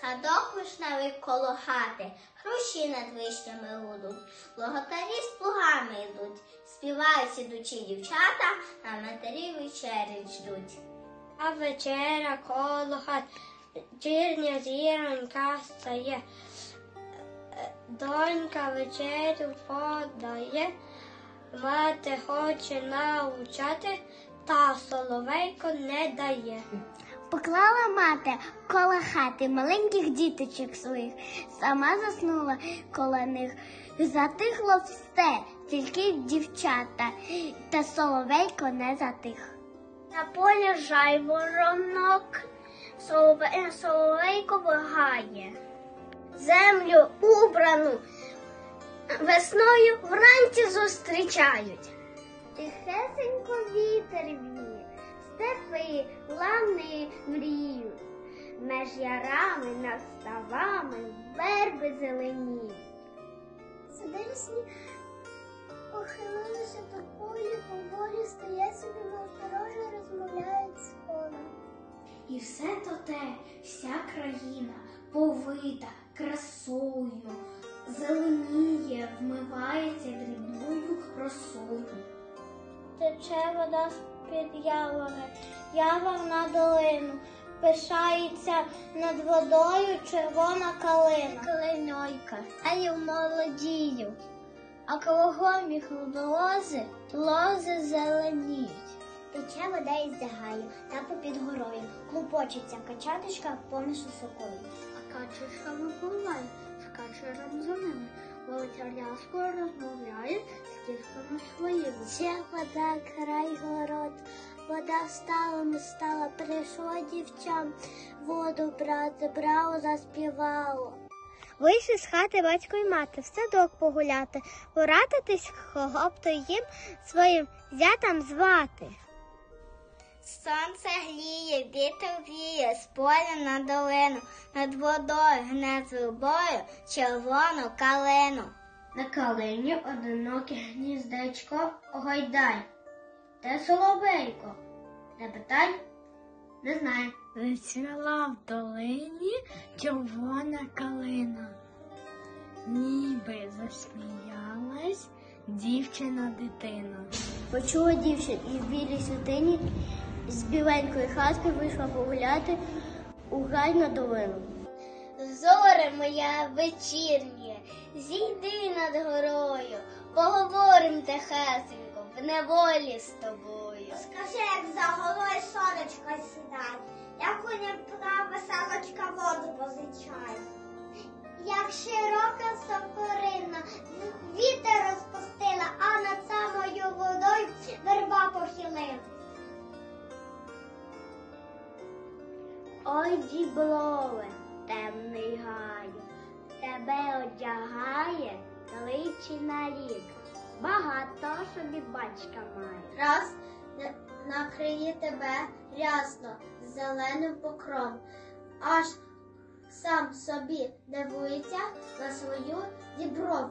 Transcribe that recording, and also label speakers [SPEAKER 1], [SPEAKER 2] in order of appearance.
[SPEAKER 1] Садок вишневий коло хати, хрущі над вишнями гудуть, логотарі з плугами йдуть, співають ідучі дівчата, на матері вечері ждуть.
[SPEAKER 2] А вечеря коло хат, чірня зіронька стає. Донька вечерю подає, мати хоче научати, та соловейко не дає.
[SPEAKER 1] Поклала мати коло хати маленьких діточок своїх, сама заснула коло них. Затихло все, тільки дівчата, та соловейко не затих.
[SPEAKER 2] На полі жайворонок, солове- соловейко вигає. Землю убрану весною вранці зустрічають.
[SPEAKER 1] Тихесенько вітер віє, степи, лани мріють, меж ярами над ставами верби зеленіють. Сидельсні похилилися до полі, поволі стоять собі навсторожно розмовляють з колом.
[SPEAKER 3] І все то те, вся країна повита красою, зеленіє, вмивається дрібною росою.
[SPEAKER 2] Тече вода з-під явори, явор на долину, пишається над водою червона калина.
[SPEAKER 1] Калинойка, а й молодію, а кругом їх лози, лози зеленіють. Тече вода із загаю, та попід горою, клупочеться качаточка поміж сокою.
[SPEAKER 2] А качечка випливає, скаче разом за ними, ловить рязко розмовляє дітками своїми.
[SPEAKER 1] Це вода край город, вода стала, не стала, прийшло дівчам, воду брати брало, заспівало. Вийшли з хати батько й мати, в садок погуляти, порадитись, кого б то їм своїм зятам звати. Сонце гріє, вітер віє, з поля на долину, над водою гне з червону калину.
[SPEAKER 2] На калині одиноке гніздечко гойдай. Де соловейко? Не питай, не знає.
[SPEAKER 3] Висіла в долині червона калина, ніби засміялась дівчина дитина.
[SPEAKER 1] Почула дівчина і в білій святині з біленької хатки вийшла погуляти у гай на долину. Зоре моя вечірнє, зійди над горою, поговорим тихесенько в неволі з тобою.
[SPEAKER 4] Скажи, як за голою сонечко сідає, як у Дніпра веселочка воду позичає. Як широка сокорина, вітер розпустила, а над самою водою верба похилила.
[SPEAKER 1] Ой, діблове, темний гаю, тебе одягає личі на рік. Багато собі батька має.
[SPEAKER 4] Раз накриє тебе рясно зеленим покром, аж сам собі дивується на свою діброву.